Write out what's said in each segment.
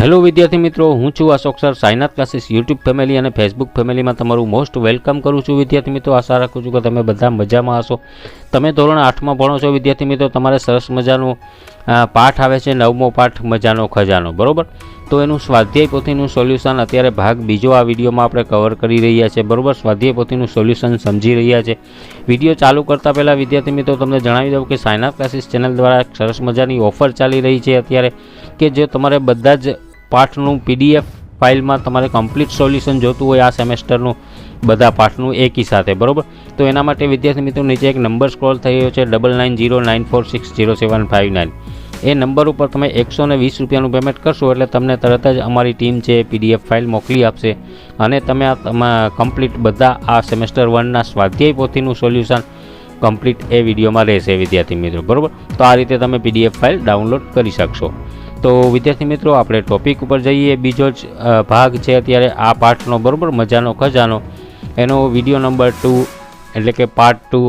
Hello વિદ્યાર્થી મિત્રો. હું છું Ashok sir. Sainath classes YouTube family અને ફેસબુક ફેમિલીમાં તમારું મોસ્ટ વેલકમ કરું છું. વિદ્યાર્થી મિત્રો, આશા રાખું છું કે તમે બધા મજામાં હશો. તમે ધોરણ આઠમાં ભણો છો. વિદ્યાર્થી મિત્રો, તમારે સરસ મજાનો પાઠ આવે છે. નવમો પાઠ મજાનો, ખજાનો. બરોબર? તો એનું સ્વાધ્યાય પોથીનું સોલ્યુશન અત્યારે ભાગ બીજો આ વિડીયોમાં આપણે કવર કરી રહ્યા છે. બરોબર? સ્વાધ્યાય પોથીનું સોલ્યુશન સમજી રહ્યા છે. વીડિયો ચાલુ કરતાં પહેલાં, વિદ્યાર્થી મિત્રો, તમને જણાવી દઉં કે સાયનાથ ક્લાસીસ ચેનલ દ્વારા સરસ મજાની ઓફર ચાલી રહી છે અત્યારે કે જે તમારે બધા જ પાઠનું પીડીએફ ફાઇલમાં તમારે કમ્પ્લીટ સોલ્યુશન જોતું હોય આ સેમેસ્ટરનું, બધા પાઠનું એકી સાથે. બરોબર? તો એના માટે વિદ્યાર્થી મિત્રો નીચે એક નંબર સ્ક્રોલ રહ્યો છે double nine zero nine four six zero seven five nine એ નંબર ઉપર તમે એકસો ને વીસ રૂપિયાનું પેમેન્ટ કરશો એટલે તમને તરત જ અમારી ટીમ છે પીડીએફ ફાઇલ મોકલી આપશે. અને તમે આ કમ્પ્લીટ બધા આ સેમેસ્ટર વનના સ્વાધ્યાય પોથીનું સોલ્યુશન કમ્પ્લીટ એ વિડીયોમાં રહેશે, વિદ્યાર્થી મિત્રો. બરાબર? તો આ રીતે તમે પીડીએફ ફાઇલ ડાઉનલોડ કરી શકશો. તો વિદ્યાર્થી મિત્રો, આપણે ટોપિક ઉપર જઈએ. બીજો જ ભાગ છે અત્યારે આ પાઠનો બરાબર? મજાનો, ખજાનો. એનો વીડિયો નંબર ટુ એટલે કે પાર્ટ ટુ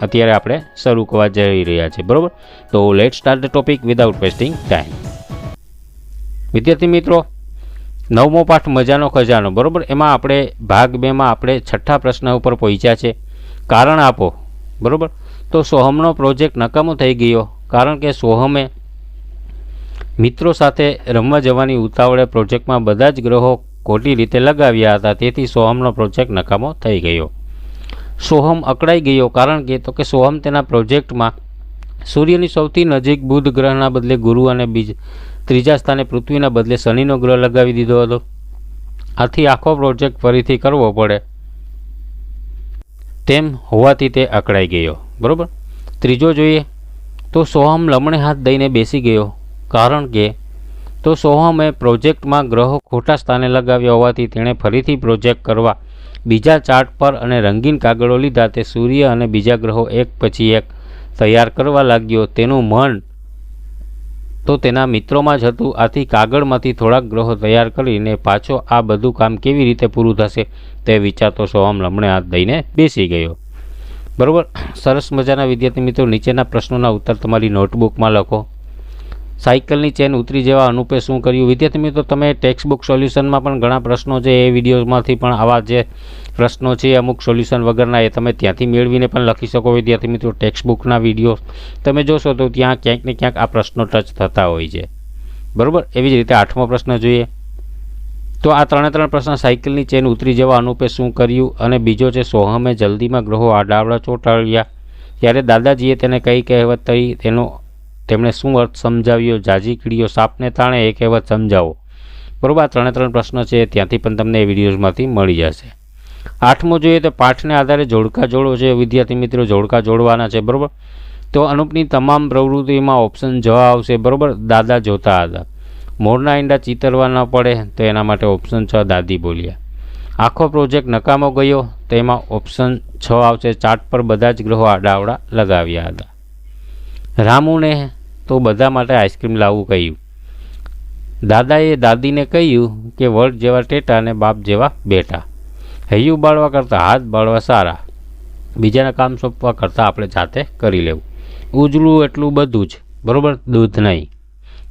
અત્યારે આપણે શરૂ કરવા જઈ રહ્યા છે બરાબર? તો let start the topic without wasting time વિદ્યાર્થી મિત્રો, નવમો પાઠ મજાનો ખજાનો, બરાબર? એમાં આપણે ભાગ બેમાં આપણે છઠ્ઠા પ્રશ્ન ઉપર પહોંચ્યા છે. કારણ આપો, બરાબર? તો સોહમનો પ્રોજેક્ટ નકામો થઈ ગયો, કારણ કે સોહમે મિત્રો સાથે રમવા જવાની ઉતાવળે પ્રોજેક્ટમાં બધા જ ગ્રહો ખોટી રીતે લગાવ્યા હતા, તેથી સોહમનો પ્રોજેક્ટ નકામો થઈ ગયો. સોહમ અકળાઈ ગયો કારણ કે તો કે સોહમ તેના પ્રોજેક્ટમાં સૂર્યની સૌથી નજીક બુધ ગ્રહના બદલે ગુરુ અને બીજ ત્રીજા સ્થાને પૃથ્વીના બદલે શનિનો ગ્રહ લગાવી દીધો હતો. આથી આખો પ્રોજેક્ટ ફરીથી કરવો પડે. તેમ હોવાથી તે અકળાઈ ગયો. બરાબર? ત્રીજો જોઈએ તો સોહમ લમણે હાથ દઈને બેસી ગયો કારણ કે તો સોહમે પ્રોજેક્ટમાં ગ્રહો ખોટા સ્થાને લગાવ્યા હોવાથી તેણે ફરીથી પ્રોજેક્ટ કરવા બીજા ચાર્ટ પર અને રંગીન કાગળો લીધા તે સૂર્ય અને બીજા ગ્રહો એક પછી એક તૈયાર કરવા લાગ્યો. તેનું મન તો તેના મિત્રોમાં જ હતું. આથી કાગળમાંથી થોડાક ગ્રહો તૈયાર કરીને પાછો આ બધું કામ કેવી રીતે પૂરું થશે તે વિચારતો સોહમ લમણે હાથ દઈને બેસી ગયો. બરાબર? સરસ મજાના વિદ્યાર્થી મિત્રો, નીચેના પ્રશ્નોના ઉત્તર તમારી નોટબુકમાં લખો. સાયકલની ચેન ઉતરી જવા અનુપે શું કર્યું? વિદ્યાર્થી મિત્રો, તમે ટેક્સ્ટ બુક સોલ્યુશનમાં પણ ઘણા પ્રશ્નો છે. એ વિડીયોમાંથી પણ આવા જે પ્રશ્નો છે, અમુક સોલ્યુશન વગરના એ તમે ત્યાંથી મેળવીને પણ લખી શકો. વિદ્યાર્થી મિત્રો ટેક્સ્ટ બુકના વીડિયો તમે જોશો તો ત્યાં ક્યાંક ને ક્યાંક આ પ્રશ્નો ટચ થતા હોય છે. બરાબર? એવી જ રીતે આઠમો પ્રશ્ન જોઈએ. તો આ ત્રણે ત્રણ પ્રશ્ન, સાયકલની ચેન ઉતરી જવા અનુપે શું કર્યું? અને બીજો છે, સોહમે જલ્દીમાં ગ્રહો આડાવડા ચોંટાડ્યા. ત્યારે દાદાજીએ તેને કઈ કહેવત થઈ? તેનો તેમણે શું અર્થ સમજાવ્યો? જાજી કીડીઓ સાપને તાણે, એ કહેવત સમજાવો. બરાબર ત્રણે ત્રણ પ્રશ્નો છે, ત્યાંથી પણ તમને એ વિડીયોઝમાંથી મળી જશે. આઠમો જોઈએ તો પાઠને આધારે જોડકા જોડો છે, વિદ્યાર્થી મિત્રો જોડકા જોડવાના છે, બરાબર? તો અનુપની તમામ પ્રવૃત્તિમાં ઓપ્શન જવા આવશે, બરાબર? દાદા જોતા હતા. મોરના ઈંડા ચીતરવા ન પડે, તો એના માટે ઓપ્શન છ, દાદી બોલ્યા. આખો પ્રોજેક્ટ નકામો ગયો તેમાં ઓપ્શન છ આવશે. ચાર્ટ પર બધા જ ગ્રહો આડાવડા લગાવ્યા હતા. રામુને તો બધા માટે આઈસ્ક્રીમ લાવવું કહ્યું. દાદાએ દાદીને કહ્યું કે વડ જેવા ટેટા અને બાપ જેવા બેટા. હૈયું બાળવા કરતાં હાથ બાળવા સારા. બીજાના કામ સોંપવા કરતાં આપણે જાતે કરી લેવું. ઉજળું એટલું બધું જ, બરાબર? દૂધ નહીં.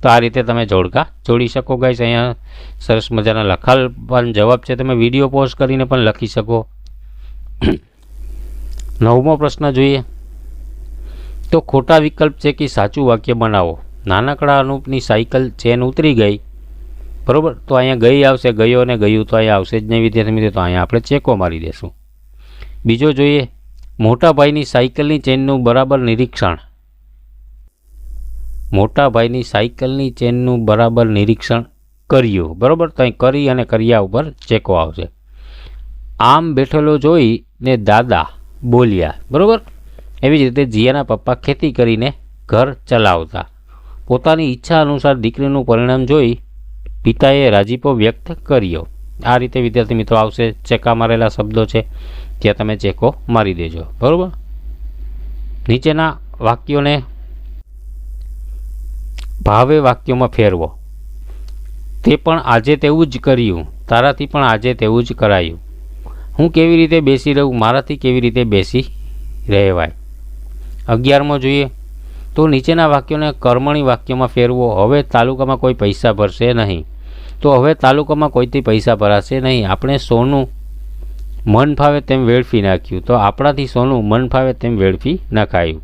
તો આ રીતે તમે જોડકા જોડી શકો ગાઈસ. અહીંયા સરસ મજાના લખાલ પણ જવાબ છે. તમે વીડિયો પોઝ કરીને પણ લખી શકો. નવમો પ્રશ્ન જોઈએ. તો ખોટા વિકલ્પ છે કે સાચું વાક્ય બનાવો. નાનકડા અનુપની સાયકલ ચેન ઉતરી ગઈ. બરાબર? તો અહીંયા ગઈ આવશે, ગયો અને ગયું તો અહીંયા આવશે જ નહીં વિદ્યાર્થી મિત્રો, તો અહીંયા આપણે ચેકો મારી દેશું. બીજો જોઈએ, મોટાભાઈની સાયકલની ચેનનું બરાબર નિરીક્ષણ. મોટાભાઈની સાયકલની ચેનનું બરાબર નિરીક્ષણ કર્યું. બરાબર? તો અહીં કરી અને કર્યા ઉપર ચેકો આવશે. આમ બેઠેલો જોઈને દાદા બોલ્યા. બરાબર? એવી જ રીતે જીયાના પપ્પા ખેતી કરીને ઘર ચલાવતા. પોતાની ઈચ્છા અનુસાર દીકરીનું પરિણામ જોઈ પિતાએ રાજીપો વ્યક્ત કર્યો. આ રીતે વિદ્યાર્થી મિત્રો આવશે ચેકા મારેલા શબ્દો છે. ત્યાં તમે ચેકો મારી દેજો. બરાબર? નીચેના વાક્યોને ભાવે વાક્યોમાં ફેરવો. તે પણ આજે તેવું જ કર્યું. તારાથી પણ આજે તેવું જ કરાયું. હું કેવી રીતે બેસી રહું? મારાથી કેવી રીતે બેસી રહેવાય? અગિયારમો જોઈએ. તો નીચેના વાક્યોને કર્મણી વાક્યોમાં ફેરવો. હવે તાલુકામાં કોઈ પૈસા ભરશે નહીં. તો હવે તાલુકામાં કોઈથી પૈસા ભરાશે નહીં. આપણે સોનું મન ફાવે તેમ વેડફી નાખ્યું. તો આપણાથી સોનું મન ફાવે તેમ વેડફી નખાયું.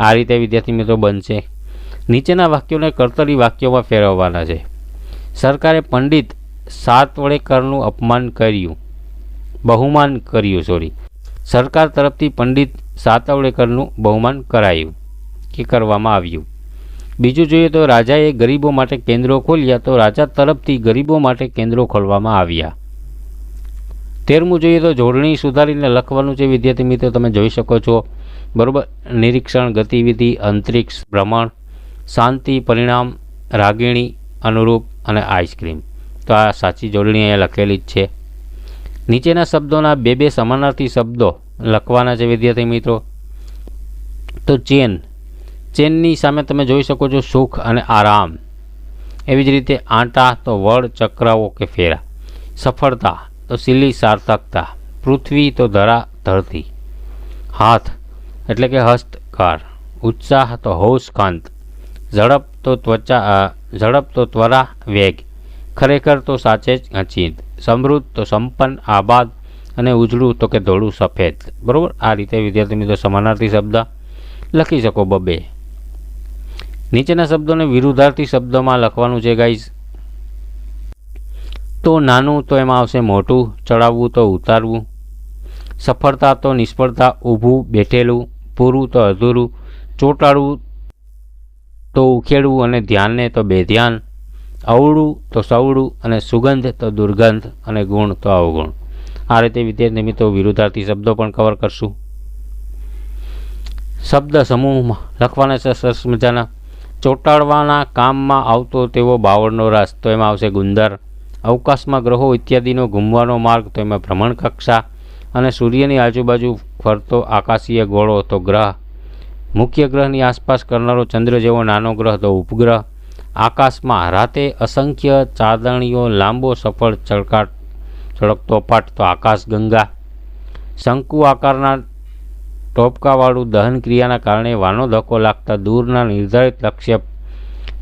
આ રીતે વિદ્યાર્થી મિત્રો બનશે. નીચેના વાક્યોને કર્તરી વાક્યોમાં ફેરવવાના છે. સરકારે પંડિત સાત વડેકરનું અપમાન કર્યું. બહુમાન કર્યું સોરી સરકાર તરફથી પંડિત સાતવડેકરનું બહુમાન કરાયું કે કરવામાં આવ્યું. બીજું જોઈએ તો રાજાએ ગરીબો માટે કેન્દ્રો ખોલ્યા તો રાજા તરફથી ગરીબો માટે કેન્દ્રો ખોલવામાં આવ્યા. તેરમું જોઈએ તો જોડણી સુધારીને લખવાનું છે, વિદ્યાર્થી મિત્રો, તમે જોઈ શકો છો. બરાબર? નિરીક્ષણ, ગતિવિધિ, અંતરિક્ષ, ભ્રમણ, શાંતિ, પરિણામ, રાગીણી, અનુરૂપ અને આઈસ્ક્રીમ. તો આ સાચી જોડણી અહીંયા લખેલી જ છે. નીચેના શબ્દોના બે બે સમાનાર્થી શબ્દો લખવાના છે વિદ્યાર્થી મિત્રો. તો ચેન. ચેનની સામે તમે જોઈ શકો છો સુખ અને આરામ. એવી જ રીતે આંટા તો વડ, ચક્રાઓ કે ફેરા. સફળતા તો સિલી, સાર્થકતા. પૃથ્વી તો ધરા, ધરતી. હાથ એટલે કે હસ્તકાર. ઉત્સાહ તો હોશકાંત ઝડપ તો ત્વચા ઝડપ તો ત્વરા, વેગ. ખરેખર તો સાચે જ અચિંત. સમૃદ્ધ તો સંપન્ન, આબાદ અને ઉજળું તો કે ધોળું સફેદ. બરાબર? આ રીતે વિદ્યાર્થી મિત્રો સમાનાર્થી શબ્દ લખી શકો બબે. નીચેના શબ્દોને વિરુદ્ધાર્થી શબ્દોમાં લખવાનું છે ગાઈઝ તો નાનું તો એમાં આવશે મોટું, ચડાવવું તો ઉતારવું, સફળતા તો નિષ્ફળતા ઊભું, બેઠેલું, પૂરું તો અધૂરું, ચોંટાડવું તો ઉખેડવું અને ધ્યાનને તો બેધ્યાન, અવળું તો સવળું અને સુગંધ તો દુર્ગંધ અને ગુણ તો અવગુણ. આ રીતે વિદ્યાર્થી મિત્રો વિરુદ્ધાર્થી શબ્દો પણ કવર કરશું. શબ્દ સમૂહમાં લખવાના છે, સરસ મજાના. ચોંટાડવાના કામમાં આવતો તેવો બાવળનો રસ. તો એમાં આવશે ગુંદર. અવકાશમાં ગ્રહો ઇત્યાદિનો ઘૂમવાનો માર્ગ. તો એમાં ભ્રમણ કક્ષા અને સૂર્યની આજુબાજુ ફરતો આકાશીય ગોળો તો ગ્રહ. મુખ્ય ગ્રહની આસપાસ કરનારો ચંદ્ર જેવો નાનો ગ્રહ તો ઉપગ્રહ. આકાશમાં રાતે અસંખ્ય ચાંદણીઓ લાંબો સફળ ચળકાટ ચળકતો પાટ તો આકાશગંગા શંકુ આકારના ટોપકાવાળું દહન ક્રિયાના કારણે વાનો ધક્કો લાગતા દૂરના નિર્ધારિત લક્ષ્ય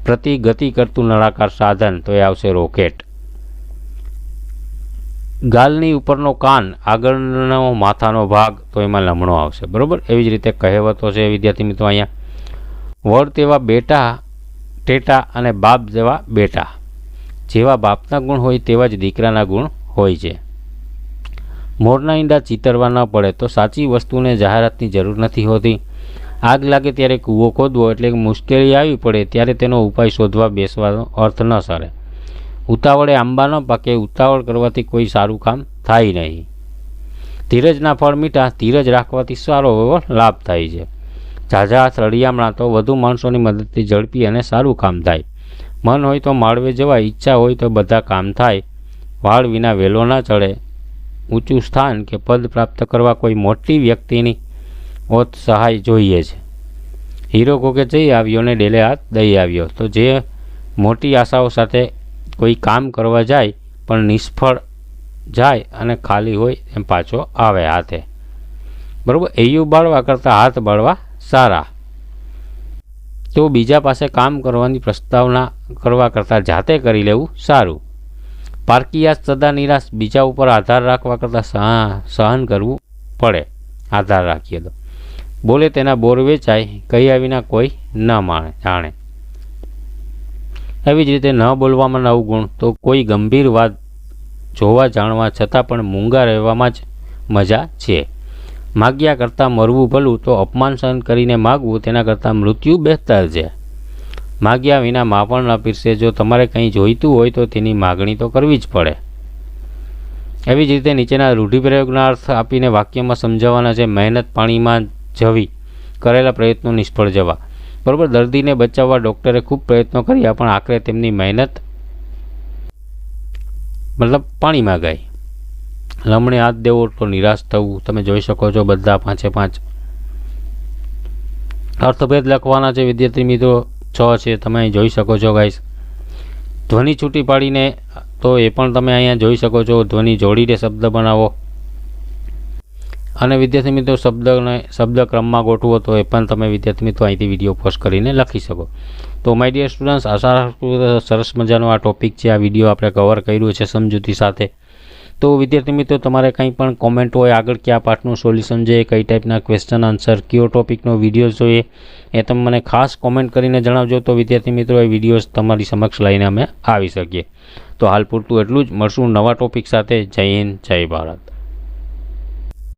પ્રતિ ગતિ કરતું નળાકાર સાધન. તો એ આવશે રોકેટ. ગાલની ઉપરનો કાન આગળનો માથાનો ભાગ, તો એમાં લમણો આવશે. બરાબર? એવી જ રીતે કહેવતો છે વિદ્યાર્થી મિત્રો અહીંયા. વડ તેવા બેટા, ટેટા અને બાપ જેવા બેટા. જેવા બાપના ગુણ હોય તેવા જ દીકરાના ગુણ હોય છે. મોરના ઈંડા ચિતરવા ન પડે તો સાચી વસ્તુને જાહેરાતની જરૂર નથી હોતી. આગ લાગે ત્યારે કૂવો ખોદવો એટલે મુશ્કેલી આવી પડે ત્યારે તેનો ઉપાય શોધવા બેસવાનો અર્થ ન સરે. ઉતાવળે આંબા ન પાકે, ઉતાવળ કરવાથી કોઈ સારું કામ થાય નહીં. ધીરજના ફળ મીઠા, ધીરજ રાખવાથી સારો એવો લાભ થાય છે. ઝાઝા સળિયામણા તો વધુ માણસોની મદદથી ઝડપી અને સારું કામ થાય. મન હોય તો માળવે જવા, ઈચ્છા હોય તો બધા કામ થાય. વાળ વિના વેલો ના ચડે. ઊંચું સ્થાન કે પદ પ્રાપ્ત કરવા કોઈ મોટી વ્યક્તિની ઓત સહાય જોઈએ છે. હીરો કોકે જઈ આવ્યો ને ડેલે હાથ દઈ આવ્યો. તો જે મોટી આશાઓ સાથે કોઈ કામ કરવા જાય, પણ નિષ્ફળ જાય અને ખાલી હોય એમ પાછો આવે હાથે. બરાબર? એયું બાળવા કરતાં હાથ બાળવા સારા. તો બીજા પાસે કામ કરવાની પ્રસ્તાવના કરવા કરતાં જાતે કરી લેવું સારું. પારકીયા સદા નિરાશ બીજા ઉપર આધાર રાખવા કરતાં સહ, સહન કરવું પડે. આધાર રાખીએ તો. બોલે તેના બોર વેચાય, કહ્યા વિના કોઈ ન માણે, જાણે. એવી જ રીતે ન બોલવામાં નવ ગુણ તો કોઈ ગંભીર વાત જોવા જાણવા છતાં પણ મૂંગા રહેવામાં જ મજા છે. માગ્યા કરતાં મરવું ભલું તો અપમાન સહન કરીને માગવું તેના કરતાં મૃત્યુ બહેતર છે. માગ્યા વિના મા પણ ન પીરસે. જો તમારે કંઈ જોઈતું હોય તો તેની માગણી તો કરવી જ પડે. એવી જ રીતે નીચેના રૂઢિપ્રયોગના અર્થ આપીને વાક્યમાં સમજાવવાના છે, મહેનત પાણીમાં જવી. કરેલા પ્રયત્નો નિષ્ફળ જવા. બરાબર, દર્દીને બચાવવા ડૉક્ટરે ખૂબ પ્રયત્નો કર્યા, પણ આખરે તેમની મહેનત મતલબ પાણીમાં ગઈ. લમણે હાથ દેવો તો નિરાશ થવું. તમે જોઈ શકો છો બધા પાંચે પાંચ અર્થભેદ લખવાના છે. વિદ્યાર્થી મિત્રો છ છે, તમે અહીં જોઈ શકો છો ગાઈસ ધ્વનિ છૂટી પાડીને, તો એ પણ તમે અહીંયા જોઈ શકો છો. ધ્વનિ જોડીને શબ્દ બનાવો. અને વિદ્યાર્થી મિત્રો, શબ્દને શબ્દ ક્રમમાં ગોઠવો તો એ પણ તમે વિદ્યાર્થી મિત્રો અહીંથી વીડિયો પોસ્ટ કરીને લખી શકો. તો માય ડિયર સ્ટુડન્ટ્સ આશા સરસ મજાનો આ ટોપિક છે. આ વીડિયો આપણે કવર કર્યું છે સમજૂતી સાથે. તો વિદ્યાર્થી મિત્રો, તમારે કંઈ પણ કોમેન્ટ હોય, આગળ કયા પાઠનું સોલ્યુશન છે, કઈ ટાઈપના ક્વેશ્ચન આન્સર કયો ટોપિકનો વીડિયો જોઈએ, એ તમે મને ખાસ કોમેન્ટ કરીને જણાવજો તો વિદ્યાર્થી મિત્રો, એ વિડીયોઝ તમારી સમક્ષ લઈને અમે આવી શકીએ. તો હાલ પૂરતું એટલું જ. મળશું નવા ટોપિક સાથે. જય હિન્દ, જય ભારત.